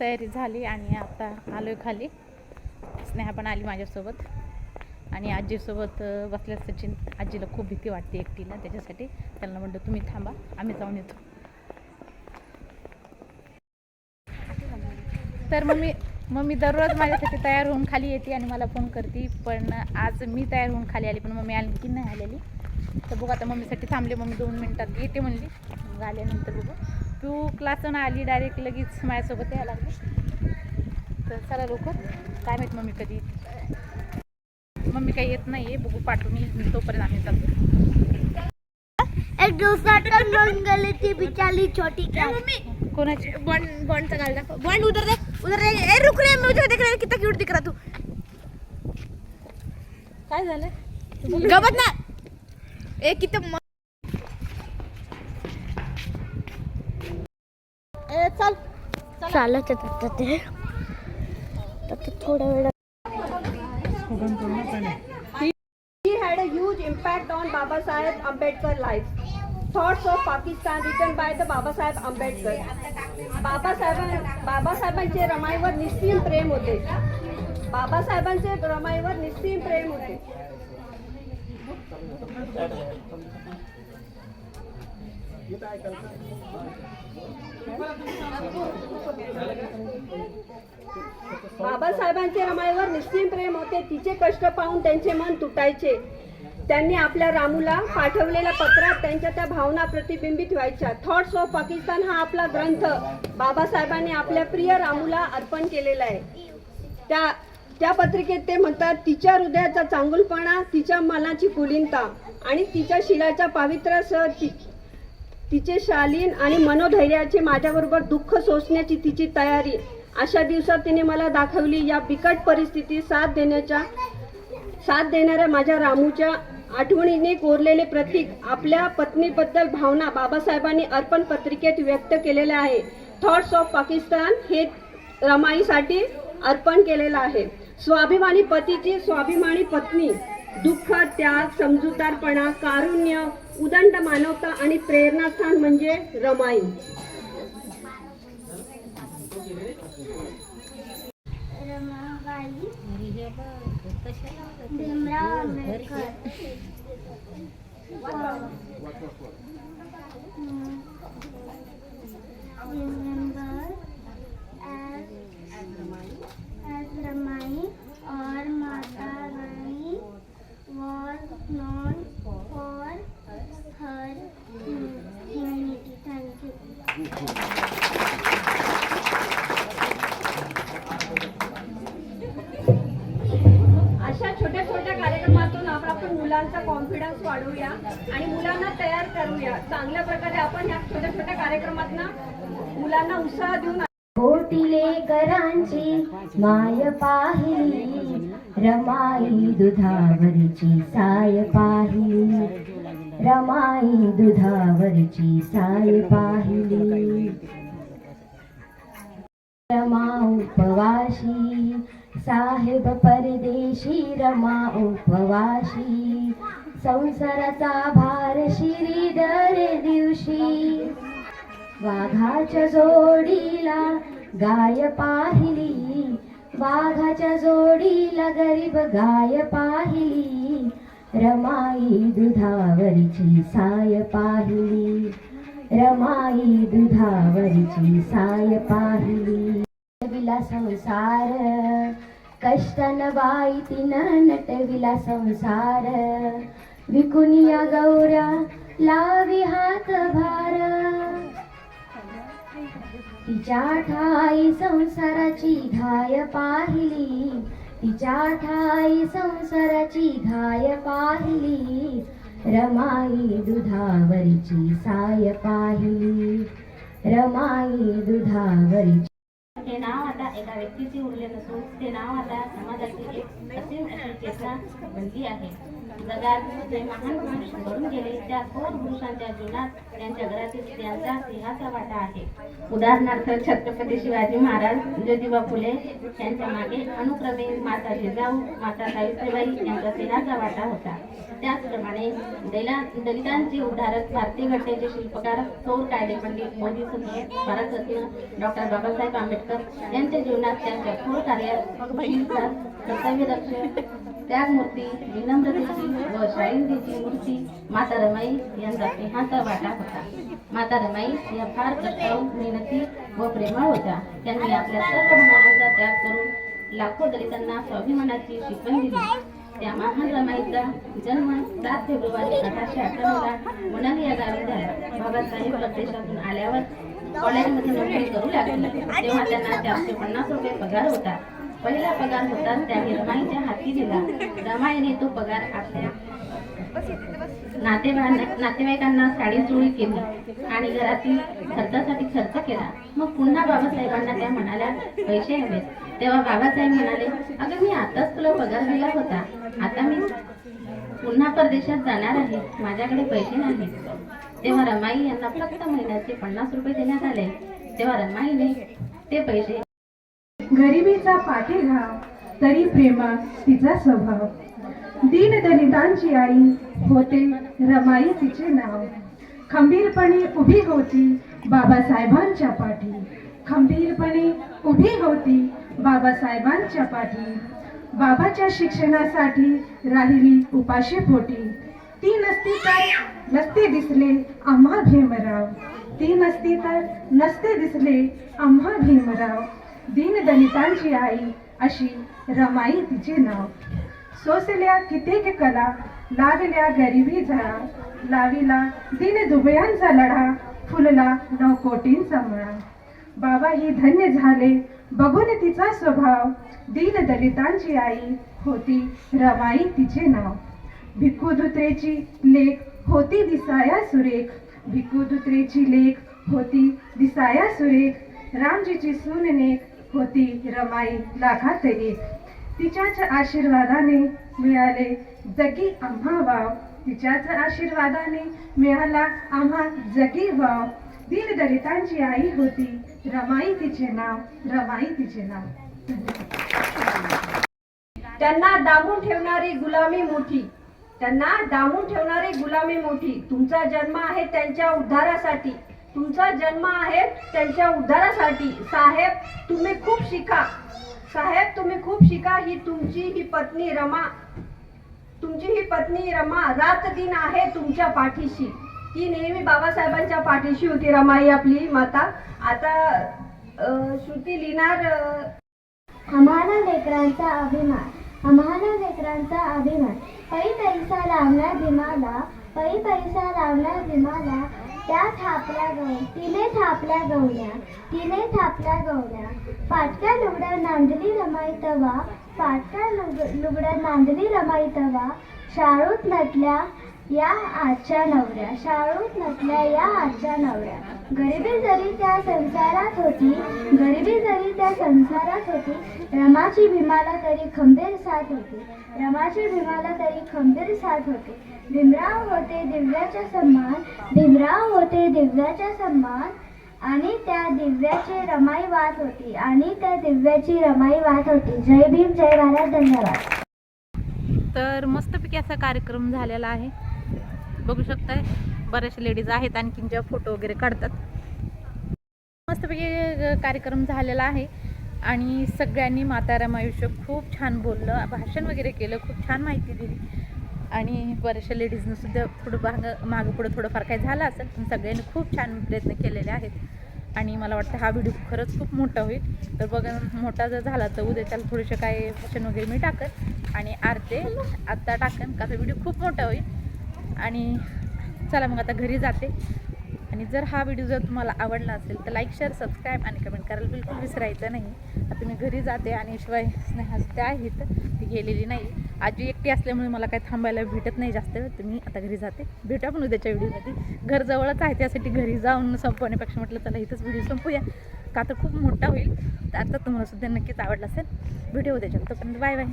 तयारी झाली आणि आता आलो आहे खाली. स्नेहा पण आली माझ्यासोबत. आणि आजीसोबत बसल्या सचिन आजीला खूप भीती वाटते एकटीला त्याच्यासाठी. त्यांना म्हणलं तुम्ही थांबा आम्ही जाऊन येतो. तर मग मी मग मी दररोज माझ्यासाठी तयार होऊन खाली येते आणि मला फोन करते पण आज मी तयार होऊन खाली आली पण मम्मी आली की नाही आलेली. तर बघू आता मम्मीसाठी थांबले मम्मी दोन मिनटात येते म्हणली. मग आल्यानंतर बघू. तू क्लासनं आली डायरेक्ट लगेच माझ्यासोबत यायला लागली. तर चला लवकर काय माहीत मम्मी कधी येते. मम्मी काही येत नाही आहे बघू पाठवून येईल. तोपर्यंत आम्ही चालतो. कोणाची? बॉन्ड बॉन्डचा गाल दाखव. बॉन्ड उधर दे उधर दे. ए रुक रे मुझे देख रहा कितना क्यूट दिख रहा तू. काय झालं? गबत ना. ए किती ए चल चालत येतात ते तर थोडा वेळ He had a huge impact on Baba Sahib Ambedkar life. Thoughts of Pakistan written by the Baba Sahib Ambedkar. Babasaheb बाबासाहेबांचे रमाईवर निस्सीम प्रेम होते बाबासाहेबांचे रमाईवर निस्सीम प्रेम होते बाबासाहेबांचे रमाईवर निस्सीम प्रेम होते. तिचे कष्ट पाहून त्यांचे मन तुटायचे. त्यांनी आपल्या रामूला पाठवलेल्या पत्रात त्यांच्या त्या भावना प्रतिबिंबित व्हायच्या. थॉट्स ऑफ पाकिस्तान हा आपला ग्रंथ बाबासाहेबांनी आपल्या प्रिय रामूला अर्पण केलेला आहे. त्या त्या पत्रिकेत ते म्हणतात तिच्या हृदयाचा चांगुलपणा तिच्या मनाची कुलीनता आणि तिच्या शिलाच्या पावित्र्यासह ती तिचे शालीन आणि मनोधैर्याचे माझ्याबरोबर दुःख सोसण्याची तिची तयारी. अशा दिवसात तिने मला दाखवली या बिकट परिस्थितीत साथ देण्याच्या साथ देणाऱ्या माझ्या रामूच्या आठवणीने कोरलेले प्रतीक आपल्या पत्नीबद्दल भावना बाबासाहेबांनी अर्पण पत्रिकेत व्यक्त केलेल्या आहे. थॉट्स ऑफ पाकिस्तान हे रमाईसाठी अर्पण केलेलं आहे. स्वाभिमानी पतीची स्वाभिमानी पत्नी दुःख त्याग समजूतदारपणा कारुण्य उदंड मानवता आणि प्रेरणास्थान म्हणजे रमाई. भीमराव मुलांचा कॉन्फिडन्स वाढवूया आणि मुलांना तयार करूया. चांगल्या प्रकारे आपण या छोट्या छोट्या कार्यक्रमात मुलांना उत्साह देऊन कोटिले करांची माय पाहिली रमाई दुधावरची साय पाहिली. रमाई दुधावरची साय पाहिली. रमा उपवाशी साहेब परदेशी रमा उपवाशी संसाराचा भार शिरी दर दिवशी. वाघाच्या जोडीला गाय पाहिली वाघाच्या जोडीला गरीब गाय पाहिली रमाई दुधावरची साय पाहिली रमाई दुधावरची साय पाहिली. विला संसार कष्टन बाई तिनं नटविला संसार विकुनिया गौऱ्या लावी हात भार तिच्या ठाई संसाराची घाय पाहिली तिच्या ठाई संसाराची घाय पाहिली रमाई दुधावरीची साय पाहिली रमाई दुधावरीची ते नाव आता एका व्यक्तीचे उरले नसून ते नाव समाजातील एक असीम अशी चेतना बनली आहे. जगात जे महान पुरुष घडून गेले त्या थोर पुरुषांच्या जीवनात त्यांच्या घरातील स्त्रियांचा सिंहाचा वाटा आहे. उदाहरणार्थ छत्रपती शिवाजी महाराज ज्योतिबा फुले यांच्या मागे अनुक्रमे माता जिजाऊ माता सावित्रीबाई यांचा सिंहाचा वाटा होता. त्याचप्रमाणे दलिला दलितांचे उद्धारक भारतीय घटनेचे शिल्पकार थोर कायदे पंडित मोदी सुद्धा भारतरत्न डॉक्टर बाबासाहेब आंबेडकर यांच्या जीवनात त्यांच्या थोर कार्यात शीलता, कर्तव्यदक्ष त्यागमूर्ती विनम्रतेची व शाळिंदेची मूर्ती माता रमाई यांचा सिंहाचा वाटा होता. माता रमाई या फार कष्टाऊ मेहनती व प्रेमळ होत्या. त्यांनी आपल्या सर्व भावनांचा त्याग करून लाखो दलितांना स्वाभिमानाची शिकवण दिली. त्या महान रमाईचा जन्म सात फेब्रुवारी अठराशे अठ्ठ्याण्णवला वनाली या गावी झाला. बाबासाहेब परदेशातून आल्यावर कॉलेजमध्ये नोकरी करू लागले. तेव्हा त्यांना चारशे पन्नास रुपये पगार होता. पहिला पगार होता त्याने रमाईच्या हाती दिला. रमाईने तो पगार आपल्या नातेवाईकांना नातेवाईकांना साडी चोळी केली आणि घरातील खर्चासाठी खर्च केला. मग पुन्हा बाबासाहेबांना त्या म्हणाल्या पैसे हवेत. तेव्हा बाबासाहेब म्हणाले अगं मी आताच तुला पगार दिला होता. आता मी पुन्हा परदेशात जाणार आहे. माझ्याकडे पैसे नाही तेव्हा रमाई यांना फक्त महिन्याचे पन्नास रुपये देण्यात आले. तेव्हा रमाईने ते पैसे गरिबीचा पाठीघाव तरी प्रेमा तिचा स्वभाव. दीन दलितांची आई होते रमाई तिचे नाव. खंबीरपणे उभी होती बाबासाहेबांच्या पाठी. खंबीरपणे उभी होती बाबासाहेबांच्या पाठी. बाबाच्या शिक्षणासाठी राहिली उपाशी पोटी. ती नसती तर नसते दिसले आम्हा भीमराव. ती नसती तर नसते दिसले आम्हा भीमराव. दीन दलितांची आई अशी रमाई तिचे नाव. सोसल्या कित्येक कला लागल्या गरिबी झळा लाविला दिन दुबयांचा लढा फुलला नऊ कोटींचा मळा. बाबा ही धन्य झाले बघून तिचा स्वभाव. दीन दलितांची आई होती रमाई तिचे नाव. भिक्खू दुत्रेची लेख होती दिसाया सुरेख. भिक्खू दुत्रेची लेख होती दिसाया सुरेख. रामजीची सूननेक होती रमाई लाखात तिच्याच आशीर्वादाने मिळाले जगी आम्हा वाव. तिच्याच आशीर्वादाने मिळाला आम्हा जगी वाव. दीन दलितांची आई होती रमाई तिचे नाव रमाई तिचे नाव. त्यांना दामून ठेवणारी गुलामी मोठी. त्यांना दामून ठेवणारी गुलामी मोठी. तुमचा जन्म आहे त्यांच्या उद्धारासाठी. तुमचा जन्म आहे त्यांच्या उद्धारासाठी. साहेब तुम्ही खूप शिका. साहेब तुम्ही खूप शिका. ही तुमची ही पत्नी रमा तुमची ही पत्नी रमा रात दिन आहे तुमच्या पाठीशी. ती नेहमी बाबासाहेबांच्या पाठीशी होती रमाई आपली माता. आता श्रुती लिहिणार आम्हाला लेकरांचा अभिमान आम्हाला लेकरांचा अभिमान. पै पैसा लावला दिमाला पै पैसा लावला दिमाला त्या थापल्या गव तिने थापल्या गवल्या तिने थापल्या गवल्या फाटक्या लुगड्या नांदली रमाई तवा फाटक्या लुग लुगड्या नांदली रमाई तवा. शाळूत नटल्या या आजच्या नवऱ्या शाळूत नसल्या या आजच्या नवऱ्या. गरिबी जरी त्या संसारात होती गरिबी जरी त्या संसारात होती रमाची भीमाला तरी खंबीर साथ होती. रमाची भीमाला तरी खंबीर साथ होती. भीमराव होते दिव्याचा सन्मान भीमराव होते दिव्याचा सन्मान. आणि त्या दिव्याची रमाई वात होती. आणि त्या दिव्याची रमाई वात होती. जय भीम जय भारत धन्यवाद. तर मस्तपैकी असा कार्यक्रम झालेला आहे. बघू शकताय. बऱ्याचशा लेडीज आहेत आणखीन ज्या फोटो वगैरे काढतात. मस्तपैकी कार्यक्रम झालेला आहे. आणि सगळ्यांनी माता रमायुष्य खूप छान बोललं भाषण वगैरे केलं खूप छान माहिती दिली. आणि बऱ्याचशा लेडीजनं सुद्धा थोडं भाग मागं पुढं थोडंफार काही झालं असेल पण सगळ्यांनी खूप छान प्रयत्न केलेले आहेत. आणि मला वाटतं हा व्हिडिओ खरंच खूप मोठा होईल. तर बघा मोठा जर झाला तर उद्या त्याला थोडेसे काय भाषण वगैरे मी टाकेन. आणि अर्धे आत्ता टाकन का व्हिडिओ खूप मोठा होईल. आणि चला मग आता घरी जाते. आणि जर हा व्हिडिओ जर तुम्हाला आवडला असेल तर लाईक शेअर सबस्क्राईब आणि कमेंट करायला बिलकुल विसरायचं नाही. आता मी घरी जाते आणि शिवाय स्नेहास त्या आहेत ती गेलेली नाही. आजी एकटी असल्यामुळे मला काही थांबायला भेटत नाही जास्त तुम्ही आता घरी जाते. भेटू आपण उद्याच्या व्हिडिओमध्ये घर जवळच आहे त्यासाठी घरी जाऊन संपवण्यापेक्षा म्हटलं चला इथंच व्हिडिओ संपूया. का तर खूप मोठा होईल. तर आता तुम्हाला सुद्धा नक्कीच आवडला असेल. व्हिडिओ उद्याच्या तोपर्यंत बाय बाय